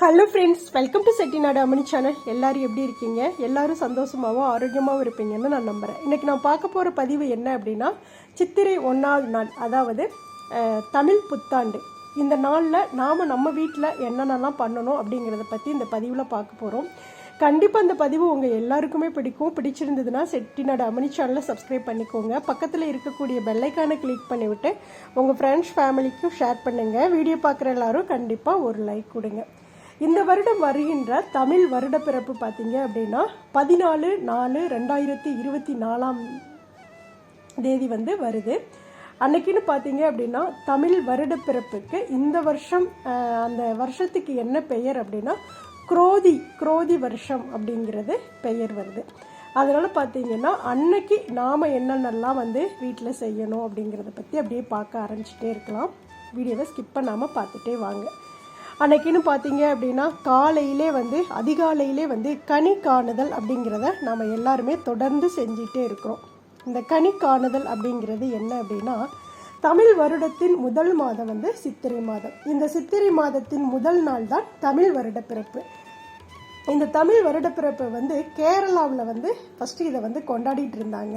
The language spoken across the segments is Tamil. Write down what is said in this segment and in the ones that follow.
Hello friends welcome to Chettinad Amani channel எல்லோரும் எப்படி இருக்கீங்க? எல்லோரும் சந்தோஷமாகவும் ஆரோக்கியமாகவும் இருப்பீங்கன்னு நான் நம்புகிறேன் இன்றைக்கி நான் பார்க்க போகிற பதிவு என்ன அப்படின்னா சித்திரை ஒன்றாவது நாள் அதாவது தமிழ் புத்தாண்டு. இந்த நாளில் நாம் நம்ம வீட்டில் என்னென்னலாம் பண்ணணும் அப்படிங்கிறத பற்றி இந்த பதிவில் பார்க்க போகிறோம் கண்டிப்பாக அந்த பதிவு உங்கள் எல்லாருக்குமே பிடிக்கும். பிடிச்சிருந்ததுன்னா செட்டிநாடு அமனி சேனலை சப்ஸ்கிரைப் பண்ணிக்கோங்க. பக்கத்தில் இருக்கக்கூடிய பெல்லைக்கானை கிளிக் பண்ணிவிட்டு உங்கள் ஃப்ரெண்ட்ஸ் ஃபேமிலிக்கும் ஷேர் பண்ணுங்கள் வீடியோ பார்க்குற எல்லாரும் கண்டிப்பாக ஒரு லைக் கொடுங்க. இந்த வருடம் வருகின்ற தமிழ் வருடப்பிறப்பு பார்த்தீங்க அப்படின்னா பதினாலு நாலு ரெண்டாயிரத்தி இருபத்தி நாலாம் தேதி வந்து வருது. அன்னைக்குன்னு பார்த்தீங்க அப்படின்னா தமிழ் வருடப்பிறப்புக்கு இந்த வருஷம் அந்த வருஷத்துக்கு என்ன பெயர் அப்படின்னா குரோதி குரோதி வருஷம் அப்படிங்கிறது பெயர் வருது. அதனால் பார்த்தீங்கன்னா அன்னைக்கு நாம் என்னென்னலாம் வந்து வீட்டில் செய்யணும் அப்படிங்கிறத பற்றி அப்படியே பார்க்க ஆரம்பிச்சிட்டே இருக்கலாம். வீடியோவை ஸ்கிப் பண்ணாமல் பார்த்துட்டே வாங்க. அன்றைக்கின்னு பார்த்தீங்க அப்படின்னா காலையிலே வந்து அதிகாலையிலே வந்து கனி காணுதல் அப்படிங்கிறத நம்ம எல்லாருமே தொடர்ந்து செஞ்சிகிட்டே இருக்கிறோம். இந்த கனி காணுதல் அப்படிங்கிறது என்ன அப்படின்னா தமிழ் வருடத்தின் முதல் மாதம் வந்து சித்திரை மாதம். இந்த சித்திரை மாதத்தின் முதல் நாள் தான் தமிழ் வருட பிறப்பு இந்த தமிழ் வருடப்பிறப்பை வந்து கேரளாவில் வந்து ஃபஸ்ட்டு இதை வந்து கொண்டாடிட்டு இருந்தாங்க.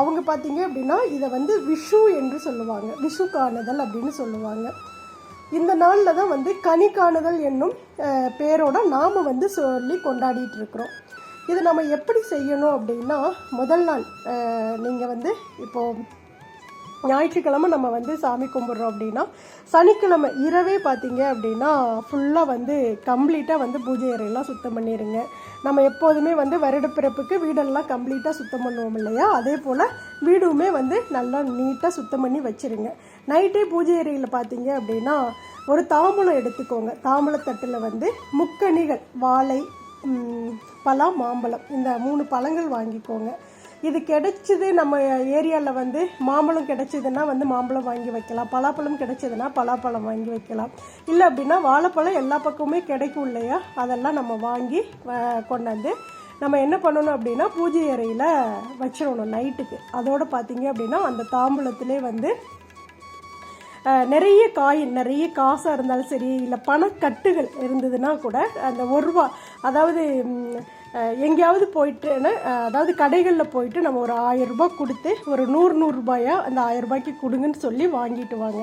அவங்க பார்த்தீங்க அப்படின்னா இதை வந்து விஷு என்று சொல்லுவாங்க. விஷு காணுதல் அப்படின்னு சொல்லுவாங்க. இந்த நாளில் தான் வந்து கனி காணுதல் என்னும் பேரோட நாம் வந்து சொல்லி கொண்டாடிட்டு இருக்கிறோம். இதை நம்ம எப்படி செய்யணும் அப்படின்னா முதல் நாள் நீங்கள் வந்து இப்போது ஞாயிற்றுக்கிழமை நம்ம வந்து சாமி கும்பிட்றோம் அப்படின்னா சனிக்கிழமை இரவே பார்த்தீங்க அப்படின்னா ஃபுல்லாக வந்து கம்ப்ளீட்டாக வந்து பூஜை அறையெல்லாம் சுத்தம் பண்ணிடுங்க நம்ம எப்போதுமே வந்து வருடப்பிறப்புக்கு வீடெல்லாம் கம்ப்ளீட்டாக சுத்தம் பண்ணுவோம் இல்லையா? அதே போல் வீடுமே வந்து நல்லா நீட்டாக சுத்தம் பண்ணி வச்சிருங்க. நைட்டே பூஜை அறையில் பார்த்தீங்க அப்படின்னா ஒரு தாம்பூலம் எடுத்துக்கோங்க. தாம்பூலத்தட்டில் வந்து முக்கணிகள் வாழை பலா மாம்பழம். இந்த மூணு பழங்கள் வாங்கிக்கோங்க. இது கிடைச்சது நம்ம ஏரியாவில் வந்து மாம்பழம் கிடைச்சதுன்னா வந்து மாம்பழம் வாங்கி வைக்கலாம். பலாப்பழம் கிடைச்சதுன்னா பலாப்பழம் வாங்கி வைக்கலாம். இல்லை அப்படின்னா வாழைப்பழம் எல்லா பக்கமுமே கிடைக்கும் இல்லையா? அதெல்லாம் நம்ம வாங்கி கொண்டாந்து நம்ம என்ன பண்ணணும் அப்படின்னா பூஜை அறையில் வச்சிடணும் நைட்டுக்கு. அதோடு பார்த்தீங்க அப்படின்னா அந்த தாம்பூலத்திலே வந்து நிறைய காயின் நிறைய காசாக இருந்தாலும் சரி இல்லை பணக்கட்டுகள் இருந்ததுன்னா கூட அந்த ஒரு ரூபா அதாவது எங்கேயாவது போயிட்டுன்னு அதாவது கடைகளில் போயிட்டு நம்ம ஒரு ஆயிரம் ரூபாய் கொடுத்து ஒரு நூறு நூறுரூபாயா அந்த ஆயிரம் ரூபாய்க்கு கொடுங்கன்னு சொல்லி வாங்கிட்டு வாங்க.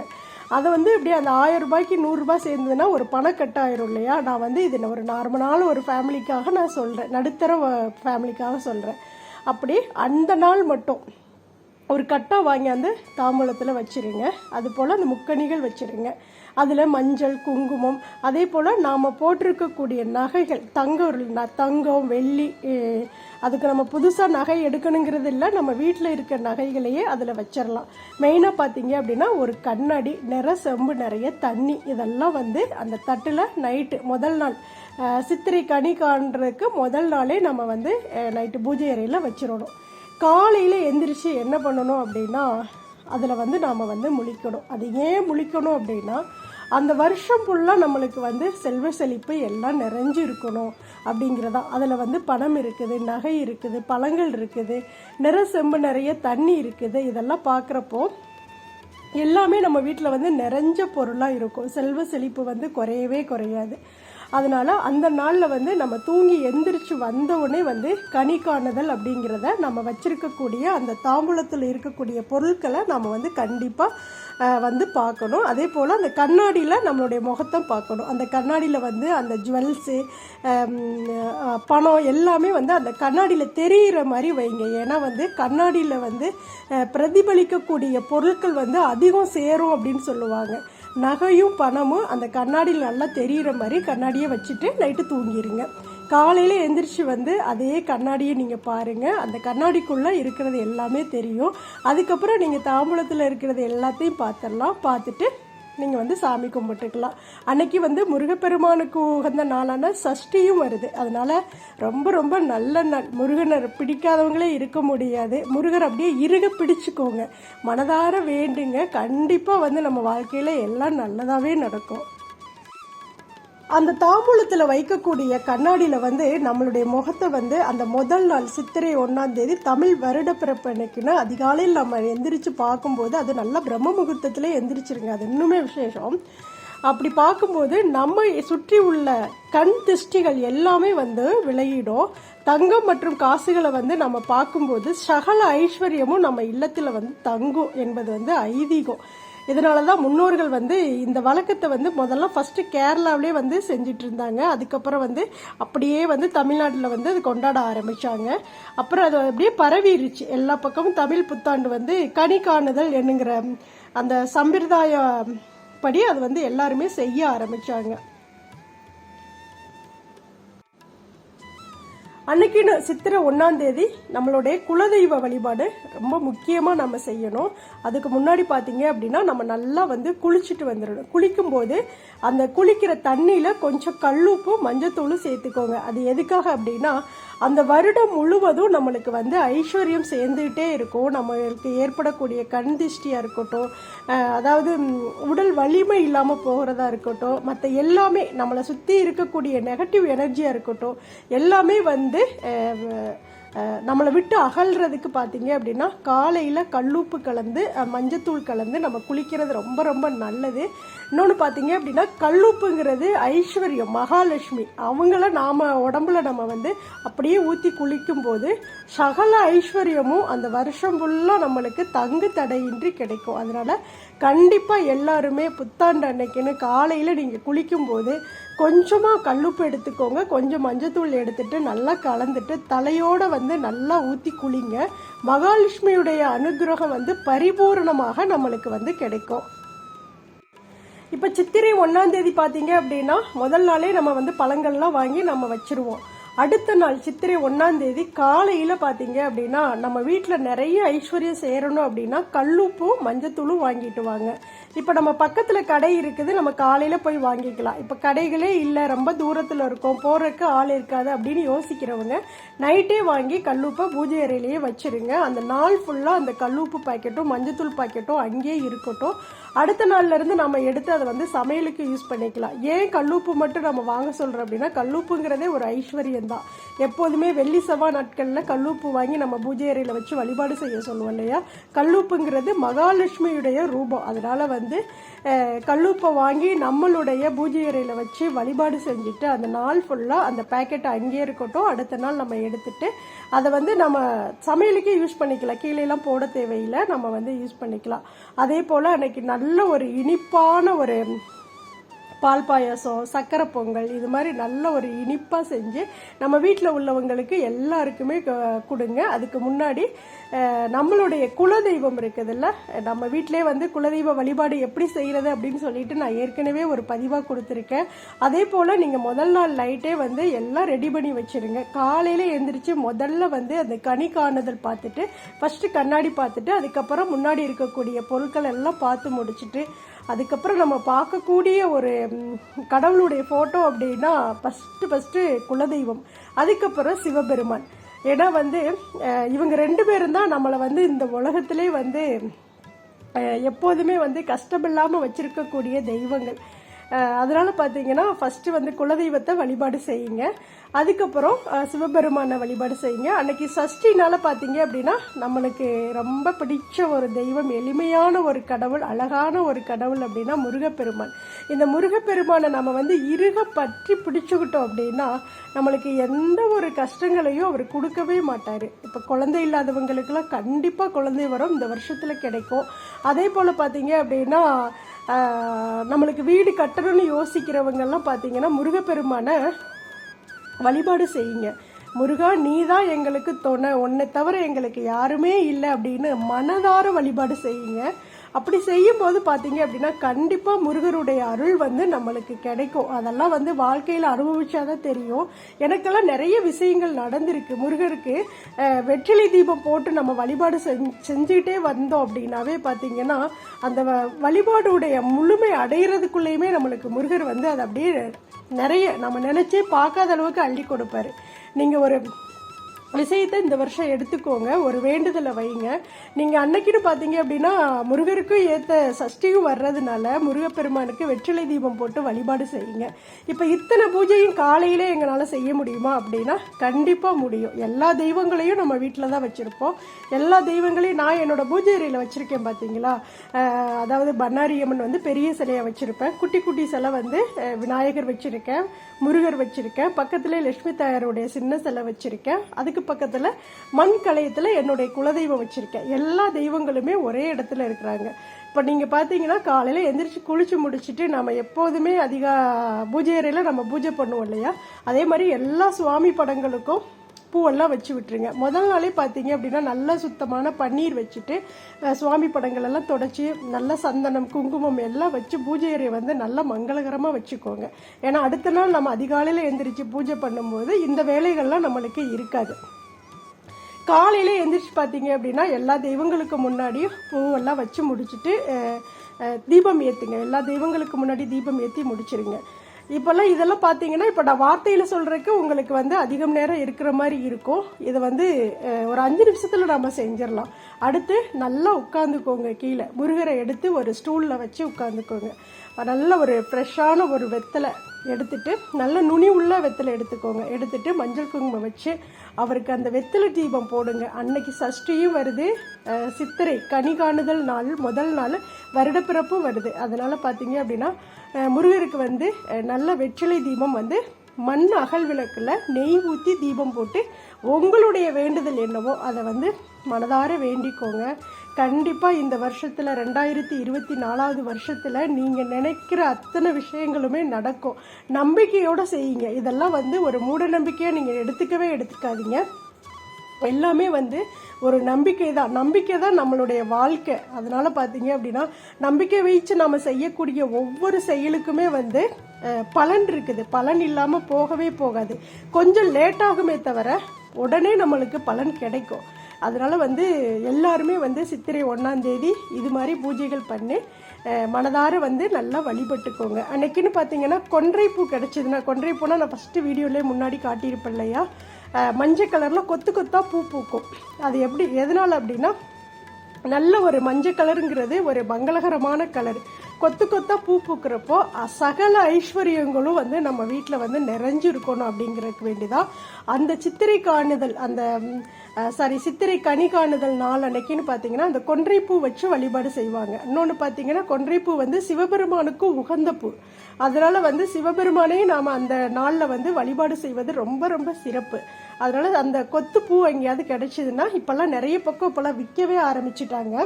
அதை வந்து இப்படி அந்த ஆயிரம் ரூபாய்க்கு நூறுரூபா சேர்ந்ததுன்னா ஒரு பணக்கட்டாயிரும் இல்லையா? நான் வந்து இது ஒரு நார்மலான ஒரு ஃபேமிலிக்காக நான் சொல்கிறேன் நடுத்தர ஃபேமிலிக்காக சொல்கிறேன் அப்படி அந்த நாள் மட்டும் ஒரு கட்டாக வாங்கியாந்து தாம்பூலத்தில் வச்சிருங்க. அது போல் அந்த முக்கணிகள் வச்சுருங்க. அதில் மஞ்சள் குங்குமம் அதே போல் நாம் போட்டிருக்கக்கூடிய நகைகள் தங்கம் ந- தங்கம் வெள்ளி அதுக்கு நம்ம புதுசாக நகை எடுக்கணுங்கிறது இல்லை. நம்ம வீட்டில் இருக்க நகைகளையே அதில் வச்சிடலாம் மெயினாக பார்த்தீங்க அப்படின்னா ஒரு கண்ணாடி நிற செம்பு நிறைய தண்ணி இதெல்லாம் வந்து அந்த தட்டில் நைட்டு முதல் நாள் சித்திரை கனி காண்றதுக்கு முதல் நாளே நம்ம வந்து நைட்டு பூஜை அறையில் வச்சிடணும் காலையில் எந்திரிச்சு என்ன பண்ணணும் அப்படின்னா அதில் வந்து நாம் வந்து முழிக்கணும். அது ஏன் முழிக்கணும் அப்படின்னா அந்த வருஷம் ஃபுல்லாக நம்மளுக்கு வந்து செல்வ செழிப்பு எல்லாம் நிறைஞ்சு இருக்கணும் அப்படிங்கிறதா. அதில் வந்து பணம் இருக்குது நகை இருக்குது பழங்கள் இருக்குது நிற செம்பு நிறைய தண்ணி இருக்குது. இதெல்லாம் பார்க்குறப்போ எல்லாமே நம்ம வீட்டில் வந்து நிறைஞ்ச பொருளாக இருக்கும். செல்வ செழிப்பு வந்து குறையவே குறையாது. அதனால் அந்த நாளில் வந்து நம்ம தூங்கி எந்திரிச்சு வந்தவுடனே வந்து கனி காணுதல் அப்படிங்கிறத நம்ம வச்சுருக்கக்கூடிய அந்த தாம்பூலத்தில் இருக்கக்கூடிய பொருட்களை நம்ம வந்து கண்டிப்பாக வந்து பார்க்கணும். அதே போல் அந்த கண்ணாடியில் நம்மளுடைய முகத்தை பார்க்கணும். அந்த கண்ணாடியில் வந்து அந்த ஜுவல்ஸு பணம் எல்லாமே வந்து அந்த கண்ணாடியில் தெரிகிற மாதிரி வைங்க. ஏன்னா வந்து கண்ணாடியில் வந்து பிரதிபலிக்கக்கூடிய பொருட்கள் வந்து அதிகம் சேரும் அப்படின்னு சொல்லுவாங்க. நகையும் பணமும் அந்த கண்ணாடியில் நல்லா தெரிகிற மாதிரி கண்ணாடியை வச்சுட்டு நைட்டு தூங்கிடுங்க காலையில் எந்திரிச்சு வந்து அதே கண்ணாடியை நீங்கள் பாருங்கள் அந்த கண்ணாடிக்குள்ளே இருக்கிறது எல்லாமே தெரியும். அதுக்கப்புறம் நீங்கள் தாம்பூலத்தில் இருக்கிறது எல்லாத்தையும் பார்த்துடலாம் பார்த்துட்டு நீங்கள் வந்து சாமி கும்பிட்டுக்கலாம். அன்னைக்கு வந்து முருகப்பெருமானுக்கு உகந்த நாளான சஷ்டியும் வருது. அதனால் ரொம்ப ரொம்ப நல்ல நாள் முருகனை பிடிக்காதவங்களே இருக்க முடியாது. முருகர் அப்படியே இறுக பிடிச்சிக்கோங்க. மனதார வேண்டுங்க. கண்டிப்பாக வந்து நம்ம வாழ்க்கையில் எல்லாம் நல்லதாகவே நடக்கும். அந்த தாம்பூலத்தில் வைக்கக்கூடிய கண்ணாடியில் வந்து நம்மளுடைய முகத்தை வந்து அந்த முதல் நாள் சித்திரை ஒன்றாம் தேதி தமிழ் வருடப்பிறப்பு அன்னைக்குன்னு அதிகாலையில் நம்ம எந்திரிச்சு பார்க்கும்போது அது நல்லா பிரம்ம முகூர்த்தத்தில் எந்திரிச்சிருங்க. அது இன்னுமே விசேஷம். அப்படி பார்க்கும்போது நம்ம சுற்றி உள்ள கண் திருஷ்டிகள் எல்லாமே வந்து விலகிடும். தங்கம் மற்றும் காசுகளை வந்து நம்ம பார்க்கும்போது சகல ஐஸ்வர்யமும் நம்ம இல்லத்தில் வந்து தங்கும் என்பது வந்து ஐதீகம். இதனால தான் முன்னோர்கள் வந்து இந்த வழக்கத்தை வந்து முதல்ல ஃபஸ்ட்டு கேரளாவிலே வந்து செஞ்சுட்டு இருந்தாங்க அதுக்கப்புறம் வந்து அப்படியே வந்து தமிழ்நாட்டில் வந்து அது கொண்டாட ஆரம்பித்தாங்க அப்புறம் அது அப்படியே பரவிடுச்சு எல்லா பக்கமும் தமிழ் புத்தாண்டு வந்து கனி காணுதல் என்னங்கிற அந்த சம்பிரதாய படி அது வந்து எல்லாருமே செய்ய ஆரம்பித்தாங்க அன்னைக்குன்னு சித்திரை ஒன்றாம் தேதி நம்மளுடைய குலதெய்வ வழிபாடு ரொம்ப முக்கியமாக நம்ம செய்யணும். அதுக்கு முன்னாடி பார்த்தீங்க அப்படின்னா நம்ம நல்லா வந்து குளிச்சுட்டு வந்துடணும். குளிக்கும்போது அந்த குளிக்கிற தண்ணியில் கொஞ்சம் கல்லுப்பும் மஞ்சத்தூளும் சேர்த்துக்கோங்க. அது எதுக்காக அப்படின்னா அந்த வருடம் முழுவதும் நம்மளுக்கு வந்து ஐஸ்வர்யம் சேர்ந்துகிட்டே இருக்கும். நம்மளுக்கு ஏற்படக்கூடிய கண் திஷ்டியாக இருக்கட்டும் அதாவது உடல் வலிமை இல்லாமல் போகிறதா இருக்கட்டும் மற்ற எல்லாமே நம்மளை சுற்றி இருக்கக்கூடிய நெகட்டிவ் எனர்ஜியாக இருக்கட்டும் எல்லாமே வந்து வந்து நம்மளை விட்டு அகல்றதுக்கு பார்த்தீங்க அப்படின்னா காலையில் கல்லுப்பு கலந்து மஞ்சத்தூள் கலந்து நம்ம குளிக்கிறது ரொம்ப ரொம்ப நல்லது. இன்னொன்று பார்த்தீங்க அப்படின்னா கல்லுப்புங்கிறது ஐஸ்வர்யம் மகாலட்சுமி. அவங்கள நாம் உடம்புல நம்ம வந்து அப்படியே ஊற்றி குளிக்கும்போது சகல ஐஸ்வர்யமும் அந்த வருஷம் ஃபுல்லாக நம்மளுக்கு தங்கு தடையின்றி கிடைக்கும். அதனால் கண்டிப்பாக எல்லாருமே புத்தாண்டு அன்னைக்குன்னு காலையில் நீங்கள் குளிக்கும்போது கொஞ்சமாக கல்லுப்பு எடுத்துக்கோங்க. கொஞ்சம் மஞ்சத்தூள் எடுத்துட்டு நல்லா கலந்துட்டு தலையோடு வந்து நல்லா ஊற்றி குளிங்க. மகாலட்சுமியுடைய அனுகிரகம் வந்து பரிபூரணமாக நம்மளுக்கு வந்து கிடைக்கும். இப்போ சித்திரை ஒன்றாந்தேதி பார்த்தீங்க அப்படின்னா முதல் நாளே நம்ம வந்து பழங்கள்லாம் வாங்கி நம்ம வச்சுருவோம். அடுத்த நாள் சித்திரை ஒன்றாம் தேதி காலையில் பார்த்தீங்க அப்படின்னா நம்ம வீட்டில் நிறைய ஐஸ்வர்யம் சேரணும் அப்படின்னா கல்லுப்பும் மஞ்சத்தூளும் வாங்கிட்டு வாங்க. இப்போ நம்ம பக்கத்தில் கடை இருக்குது நம்ம காலையில் போய் வாங்கிக்கலாம். இப்போ கடைகளே இல்லை ரொம்ப தூரத்தில் இருக்கோம் போகிறதுக்கு ஆள் இருக்காது அப்படின்னு யோசிக்கிறவங்க நைட்டே வாங்கி கல்லுப்பை பூஜை அறையிலேயே வச்சுருங்க. அந்த நாள் ஃபுல்லாக அந்த கல்லுப்பு பாக்கெட்டும் மஞ்சத்தூள் பாக்கெட்டும் அங்கேயே இருக்கட்டும். அடுத்த நாள்ல இருந்து நம்ம எடுத்து அதை வந்து சமையலுக்கு யூஸ் பண்ணிக்கலாம். ஏன் கல்லுப்பு மட்டும் நம்ம வாங்க சொல்கிறோம் அப்படின்னா கல்லுப்புங்கிறதே ஒரு ஐஸ்வர்யம் தான். எப்போதுமே வெள்ளி செவ்வாய் நாட்களில் கல்லுப்பு வாங்கி நம்ம பூஜை அறையில் வச்சு வழிபாடு செய்ய சொல்லுவோம் இல்லையா? கல்லுப்புங்கிறது மகாலட்சுமியுடைய ரூபம். அதனால் வந்து கல்லுப்பை வாங்கி நம்மளுடைய பூஜை அறையில் வச்சு வழிபாடு செஞ்சுட்டு அந்த நாள் ஃபுல்லாக அந்த பேக்கெட் அங்கேயே இருக்கட்டும். அடுத்த நாள் நம்ம எடுத்துட்டு அதை வந்து நம்ம சமையலுக்கே யூஸ் பண்ணிக்கலாம். கீழேலாம் போட தேவையில்லை. நம்ம வந்து யூஸ் பண்ணிக்கலாம். அதே போல் அன்னைக்கு நல்ல ஒரு இனிப்பான ஒரு பால் பாயாசம் சக்கரை பொங்கல் இது மாதிரி நல்ல ஒரு இனிப்பாக செஞ்சு நம்ம வீட்டில் உள்ளவங்களுக்கு எல்லாருக்குமே கொடுங்க. அதுக்கு முன்னாடி நம்மளுடைய குலதெய்வம் இருக்குதுல்ல நம்ம வீட்டிலே வந்து குலதெய்வ வழிபாடு எப்படி செய்கிறது அப்படின்னு சொல்லிட்டு நான் ஏற்கனவே ஒரு பதிவாக கொடுத்துருக்கேன். அதே போல் நீங்கள் முதல் நாள் நைட்டே வந்து எல்லாம் ரெடி பண்ணி வச்சிருங்க. காலையில் எழுந்திரிச்சு முதல்ல வந்து அந்த கனி காணுதல் பார்த்துட்டு ஃபஸ்ட்டு கண்ணாடி பார்த்துட்டு அதுக்கப்புறம் முன்னாடி இருக்கக்கூடிய பொருட்கள் எல்லாம் பார்த்து முடிச்சுட்டு அதுக்கப்புறம் நம்ம பார்க்கக்கூடிய ஒரு கடவுளுடைய ஃபோட்டோ அப்படின்னா ஃபஸ்ட்டு ஃபஸ்ட்டு குலதெய்வம். அதுக்கப்புறம் சிவபெருமான். ஏன்னா வந்து இவங்க ரெண்டு பேரும் தான் நம்மளை வந்து இந்த உலகத்திலே வந்து எப்போதுமே வந்து கஷ்டமில்லாமல் வச்சுருக்கக்கூடிய தெய்வங்கள். அதனால் பார்த்தீங்கன்னா ஃபஸ்ட்டு வந்து குலதெய்வத்தை வழிபாடு செய்யுங்க. அதுக்கப்புறம் சிவபெருமானை வழிபாடு செய்யுங்க. அன்னைக்கு சஷ்டினால் பார்த்தீங்க அப்படின்னா நம்மளுக்கு ரொம்ப பிடிச்ச ஒரு தெய்வம் எளிமையான ஒரு கடவுள் அழகான ஒரு கடவுள் அப்படின்னா முருகப்பெருமான். இந்த முருகப்பெருமானை நம்ம வந்து இருக பற்றி பிடிச்சுக்கிட்டோம் அப்படின்னா நம்மளுக்கு எந்த ஒரு கஷ்டங்களையும் அவர் கொடுக்கவே மாட்டார். இப்போ குழந்தை இல்லாதவங்களுக்கெல்லாம் கண்டிப்பாக குழந்தை வரும். இந்த வருஷத்தில் கிடைக்கும். அதே போல் பார்த்தீங்க அப்படின்னா நம்மளுக்கு வீடு கட்டணும்னு யோசிக்கிறவங்கெல்லாம் பார்த்தீங்கன்னா முருகப்பெருமானை வழிபாடு செய்யுங்க. முருகா நீ தான் எங்களுக்கு துணை. உன்னை தவிர எங்களுக்கு யாருமே இல்லை அப்படின்னு மனதார வழிபாடு செய்யுங்க. அப்படி செய்யும்போது பார்த்தீங்க அப்படின்னா கண்டிப்பாக முருகருடைய அருள் வந்து நம்மளுக்கு கிடைக்கும். அதெல்லாம் வந்து வாழ்க்கையில் அனுபவிச்சாதான் தெரியும். எனக்கெல்லாம் நிறைய விஷயங்கள் நடந்திருக்கு. முருகருக்கு வெற்றிலை தீபம் போட்டு நம்ம வழிபாடு செஞ்சு செஞ்சுக்கிட்டே வந்தோம் அப்படின்னாவே பார்த்தீங்கன்னா அந்த வழிபாடுடைய முழுமை அடையிறதுக்குள்ளேயுமே நம்மளுக்கு முருகர் வந்து அதை அப்படியே நிறைய நம்ம நினைச்சே பார்க்காத அளவுக்கு அள்ளி கொடுப்பாரு. நீங்கள் ஒரு விஷயத்தை இந்த வருஷம் எடுத்துக்கோங்க. ஒரு வேண்டுதலை வைங்க. நீங்கள் அன்னைக்குன்னு பார்த்தீங்க அப்படின்னா முருகருக்கும் ஏற்ற சஷ்டியும் வர்றதுனால முருகப்பெருமானுக்கு வெற்றிலை தீபம் போட்டு வழிபாடு செய்யுங்க. இப்போ இத்தனை பூஜையும் காலையிலே எங்களால் செய்ய முடியுமா அப்படின்னா கண்டிப்பாக முடியும். எல்லா தெய்வங்களையும் நம்ம வீட்டில் தான் வச்சுருப்போம். எல்லா தெய்வங்களையும் நான் என்னோட பூஜை அறையில் வச்சுருக்கேன் பார்த்தீங்களா அதாவது பண்ணாரியம்மன் வந்து பெரிய சிலையை வச்சுருப்பேன். குட்டி குட்டி சிலை வந்து விநாயகர் வச்சுருக்கேன் முருகர் வச்சுருக்கேன். பக்கத்தில் லட்சுமி தாயாருடைய சின்ன சிலை வச்சுருக்கேன். அதுக்கு பக்கத்தில் மண் கலையத்தில் என்னுடைய குலதெய்வம் வச்சுருக்கேன். எல்லா தெய்வங்களுமே ஒரே இடத்துல இருக்கிறாங்க. இப்போ நீங்கள் பார்த்தீங்கன்னா காலையில் எந்திரிச்சு குளிச்சு முடிச்சுட்டு நம்ம எப்போதுமே அதிக பூஜை அறையில் நம்ம பூஜை பண்ணுவோம் இல்லையா? அதே மாதிரி எல்லா சுவாமி படங்களுக்கும் பூவெல்லாம் வச்சு விட்டுருங்க. முதல் நாளே பார்த்தீங்க அப்படின்னா நல்லா சுத்தமான பன்னீர் வச்சுட்டு சுவாமி படங்கள் எல்லாம் தொடச்சி நல்ல சந்தனம் குங்குமம் எல்லாம் வச்சு பூஜை அறையை வந்து நல்லா மங்களகரமாக வச்சுக்கோங்க. ஏன்னா அடுத்த நாள் நம்ம அதிகாலையில் எழுந்திரிச்சு பூஜை பண்ணும்போது இந்த வேலைகள்லாம் நம்மளுக்கு இருக்காது. காலையில் எழுந்திரிச்சு பார்த்தீங்க அப்படின்னா எல்லா தெய்வங்களுக்கு முன்னாடியும் பூவெல்லாம் வச்சு முடிச்சுட்டு தீபம் ஏற்றுங்க எல்லா தெய்வங்களுக்கு முன்னாடி தீபம் ஏற்றி முடிச்சிருங்க. இப்போல்லாம் இதெல்லாம் பார்த்தீங்கன்னா இப்போ நான் வார்த்தையில் சொல்கிறதுக்கு உங்களுக்கு வந்து அதிகம் நேரம் இருக்கிற மாதிரி இருக்கும். இதை வந்து ஒரு அஞ்சு நிமிஷத்தில் நம்ம செஞ்சிடலாம். அடுத்து நல்லா உட்காந்துக்கோங்க கீழே. முருகரை எடுத்து ஒரு ஸ்டூலில் வச்சு உட்காந்துக்கோங்க. நல்ல ஒரு ஃப்ரெஷ்ஷான ஒரு வெத்தலை எடுத்துட்டு நல்ல நுனி உள்ள வெத்தலை எடுத்துக்கோங்க. எடுத்துட்டு மஞ்சள் குங்குமம் வச்சு அவருக்கு அந்த வெத்தலை தீபம் போடுங்க. அன்னைக்கு சஷ்டியும் வருது. சித்திரை கனி காணுதல் நாள் முதல் நாள் வருடப்பிறப்பும் வருது. அதனால் பார்த்தீங்க அப்படின்னா முருகருக்கு வந்து நல்ல வெற்றிலை தீபம் வந்து மண் அகல் விளக்கில் நெய் ஊற்றி தீபம் போட்டு உங்களுடைய வேண்டுதல் என்னவோ அதை வந்து மனதார வேண்டிக்கோங்க. கண்டிப்பாக இந்த வருஷத்தில் ரெண்டாயிரத்தி இருபத்தி நாலாவது வருஷத்தில் நீங்கள் நினைக்கிற அத்தனை விஷயங்களுமே நடக்கும். நம்பிக்கையோடு செய்யுங்க. இதெல்லாம் வந்து ஒரு மூட நம்பிக்கையாக நீங்கள் எடுத்துக்கவே எடுத்துக்காதீங்க. எல்லாமே வந்து ஒரு நம்பிக்கை தான். நம்பிக்கை தான் நம்மளுடைய வாழ்க்கை. அதனால் பார்த்தீங்க அப்படின்னா நம்பிக்கை வைச்சு நம்ம செய்யக்கூடிய ஒவ்வொரு செயலுக்குமே வந்து பலன் இருக்குது. பலன் இல்லாமல் போகவே போகாது. கொஞ்சம் லேட் ஆகுமே தவிர உடனே நம்மளுக்கு பலன் கிடைக்கும். அதனால் வந்து எல்லாருமே வந்து சித்திரை ஒன்றாந்தேதி இது மாதிரி பூஜைகள் பண்ணி மனதார வந்து நல்லா வழிபட்டுக்கோங்க. அன்னைக்குன்னு பார்த்தீங்கன்னா கொன்றைப்பூ கிடைச்சதுன்னா கொன்றைப்பூனா நான் ஃபஸ்ட்டு வீடியோலேயே முன்னாடி காட்டியிருப்பேன் இல்லையா? மஞ்சள் கலரில் கொத்து கொத்தாக பூ பூக்கும். அது எப்படி எதனால் அப்படின்னா நல்ல ஒரு மஞ்சள் கலருங்கிறது ஒரு மங்களகரமான கலர். கொத்து கொத்தா பூ பூக்கிறப்போ சகல ஐஸ்வர்யங்களும் வந்து நம்ம வீட்டில் வந்து நிறைஞ்சு இருக்கணும் அப்படிங்கிறதுக்கு வேண்டிதான். அந்த சித்திரை காணுதல் அந்த சாரி சித்திரை கனி காணுதல் நாள் அன்னைக்குன்னு பார்த்தீங்கன்னா அந்த கொன்றைப்பூ வச்சு வழிபாடு செய்வாங்க. இன்னொன்று பார்த்தீங்கன்னா கொன்றைப்பூ வந்து சிவபெருமானுக்கும் உகந்த பூ. அதனால வந்து சிவபெருமானையும் நாம் அந்த நாளில் வந்து வழிபாடு செய்வது ரொம்ப ரொம்ப சிறப்பு. அதனால அந்த கொத்து பூ எங்கேயாவது கிடைச்சதுன்னா இப்போல்லாம் நிறைய பக்கம் இப்போல்லாம் விற்கவே ஆரம்பிச்சிட்டாங்க.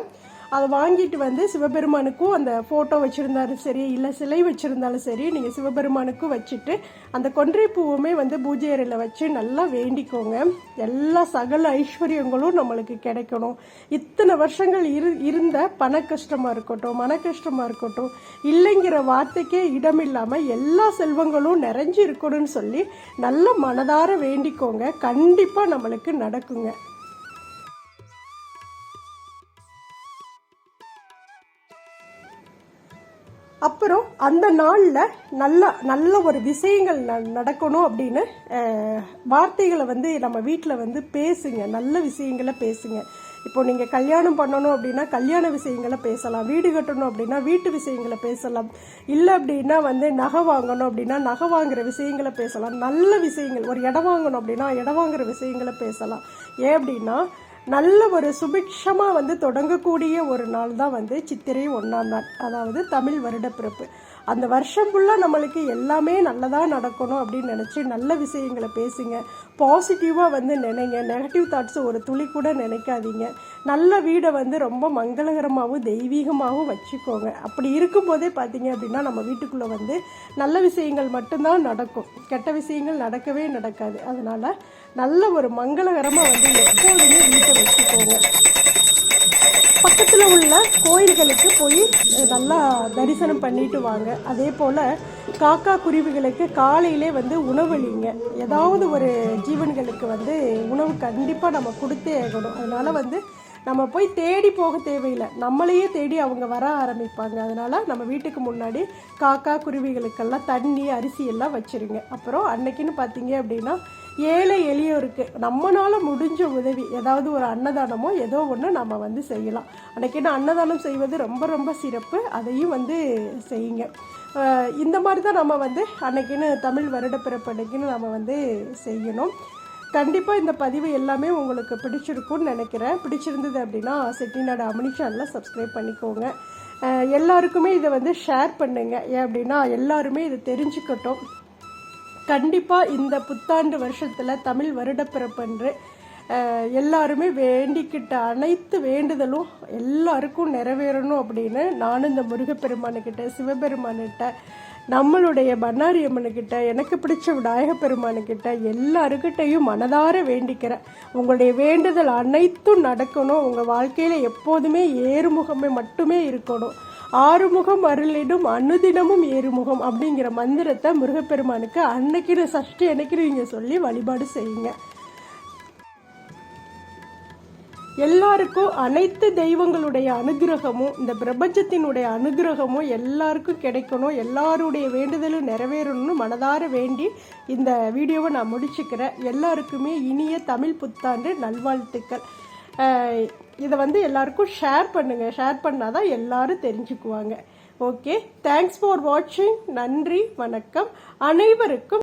அதை வாங்கிட்டு வந்து சிவபெருமானுக்கும் அந்த ஃபோட்டோ வச்சுருந்தாலும் சரி இல்லை சிலை வச்சுருந்தாலும் சரி நீங்கள் சிவபெருமானுக்கும் வச்சுட்டு அந்த கொன்றை பூவுமே வந்து பூஜை அறையில் வச்சு நல்லா வேண்டிக்கோங்க. எல்லா சகல ஐஸ்வர்யங்களும் நம்மளுக்கு கிடைக்கணும். இத்தனை வருஷங்கள் இரு இருந்த பண கஷ்டமாக இருக்கட்டும் மன கஷ்டமாக இருக்கட்டும் இல்லைங்கிற வார்த்தைக்கே இடம் இல்லாமல் எல்லா செல்வங்களும் நிறைஞ்சு இருக்கணும்னு சொல்லி நல்ல மனதார வேண்டிக்கோங்க. கண்டிப்பாக நம்மளுக்கு நடக்குங்க. அப்புறம் அந்த நாளில் நல்ல நல்ல ஒரு விஷயங்கள் ந- நடக்கணும் அப்படின்னு வார்த்தைகளை வந்து நம்ம வீட்டில் வந்து பேசுங்க. நல்ல விஷயங்களை பேசுங்க. இப்போ நீங்கள் கல்யாணம் பண்ணணும் அப்படின்னா கல்யாண விஷயங்களை பேசலாம். வீடு கட்டணும் அப்படின்னா வீட்டு விஷயங்களை பேசலாம். இல்லை அப்படின்னா வந்து நகை வாங்கணும் அப்படின்னா நகை வாங்குற விஷயங்களை பேசலாம். நல்ல விஷயங்கள் ஒரு இடம் வாங்கணும் அப்படின்னா இடம் வாங்குற விஷயங்களை பேசலாம். ஏன் அப்படின்னா நல்ல ஒரு சுபிக்ஷமாக வந்து தொடங்கக்கூடிய ஒரு நாள் தான் வந்து சித்திரை ஒன்றாம் நாள் அதாவது தமிழ் வருடப்பிறப்பு. அந்த வருஷம் ஃபுல்லாக நம்மளுக்கு எல்லாமே நல்லதாக நடக்கணும் அப்படின்னு நினச்சி நல்ல விஷயங்களை பேசுங்க. பாசிட்டிவாக வந்து நினைங்க. நெகட்டிவ் தாட்ஸ் ஒரு துளி கூட நினைக்காதீங்க. நல்ல வீடை வந்து ரொம்ப மங்களகரமாகவும் தெய்வீகமாகவும் வச்சுக்கோங்க. அப்படி இருக்கும்போதே பார்த்தீங்க அப்படின்னா நம்ம வீட்டுக்குள்ளே வந்து நல்ல விஷயங்கள் மட்டும்தான் நடக்கும். கெட்ட விஷயங்கள் நடக்கவே நடக்காது. அதனால் நல்ல ஒரு மங்களகரமாக வந்து எப்போதுமே பக்கத்தில் உள்ள கோயில்களுக்கு போய் நல்லா தரிசனம் பண்ணிட்டு வாங்க. அதே போல் காக்கா குருவிகளுக்கு காலையிலே வந்து உணவளிங்க ஏதாவது ஒரு ஜீவன்களுக்கு வந்து உணவு கண்டிப்பாக நம்ம கொடுத்தே ஆகணும். அதனால் வந்து நம்ம போய் தேடி போக தேவையில்லை. நம்மளையே தேடி அவங்க வர ஆரம்பிப்பாங்க. அதனால் நம்ம வீட்டுக்கு முன்னாடி காக்கா குருவிகளுக்கெல்லாம் தண்ணி அரிசி எல்லாம் வச்சுருங்க. அப்புறம் அன்னைக்குன்னு பார்த்தீங்க அப்படின்னா ஏழை எளியோருக்கு நம்மளால் முடிஞ்ச உதவி ஏதாவது ஒரு அன்னதானமோ ஏதோ ஒன்று நம்ம வந்து செய்யலாம். அன்னைக்கு அன்னதானம் செய்வது ரொம்ப ரொம்ப சிறப்பு. அதையும் வந்து செய்யுங்க. இந்த மாதிரி தான் நம்ம வந்து அன்னைக்குன்னு தமிழ் வருடப்பிறப்பு அன்னைக்குன்னு நம்ம வந்து செய்யணும். கண்டிப்பாக இந்த பதிவு எல்லாமே உங்களுக்கு பிடிச்சிருக்கும்னு நினைக்கிறேன். பிடிச்சிருந்தது அப்படின்னா செட்டிநாடு அமினி சேனலை சப்ஸ்கிரைப் பண்ணிக்கோங்க. எல்லாருக்குமே இதை வந்து ஷேர் பண்ணுங்கள் ஏன் அப்படின்னா எல்லாருமே இதை தெரிஞ்சுக்கட்டும். கண்டிப்பாக இந்த புத்தாண்டு வருஷத்தில் தமிழ் வருடப்பிறப்பன்று எல்லாருமே வேண்டிக்கிட்ட அனைத்து வேண்டுதலும் எல்லாருக்கும் நிறைவேறணும் அப்படின்னு நானும் இந்த முருகப்பெருமானுக்கிட்ட சிவபெருமானுக்கிட்ட நம்மளுடைய பண்ணாரி அம்மனுக்கிட்ட எனக்கு பிடிச்ச விநாயக பெருமானுக்கிட்ட எல்லாருக்கிட்டையும் மனதார வேண்டிக்கிறேன். உங்களுடைய வேண்டுதல் அனைத்தும் நடக்கணும். உங்கள் வாழ்க்கையில் எப்போதுமே ஏறுமுகமே மட்டுமே இருக்கணும். ஆறுமுகம் அருளிடும் அனுதினமும் ஏறுமுகம் அப்படிங்கிற மந்திரத்தை முருகப்பெருமானுக்கு அன்னைக்கு சஷ்டி அன்னைக்கு நீங்கள் சொல்லி வழிபாடு செய்யுங்க. எல்லாருக்கும் அனைத்து தெய்வங்களுடைய அனுகிரகமும் இந்த பிரபஞ்சத்தினுடைய அனுகிரகமும் எல்லாருக்கும் கிடைக்கணும் எல்லாருடைய வேண்டுதலும் நிறைவேறணும்னு மனதார வேண்டி இந்த வீடியோவை நான் முடிச்சுக்கிறேன். எல்லாருக்குமே இனிய தமிழ் புத்தாண்டு நல்வாழ்த்துக்கள். இதை வந்து எல்லாருக்கும் ஷேர் பண்ணுங்கள் ஷேர் பண்ணால் தான் எல்லோரும் தெரிஞ்சுக்குவாங்க. ஓகே தேங்க்ஸ் ஃபார் வாட்சிங் நன்றி வணக்கம். அனைவருக்கும்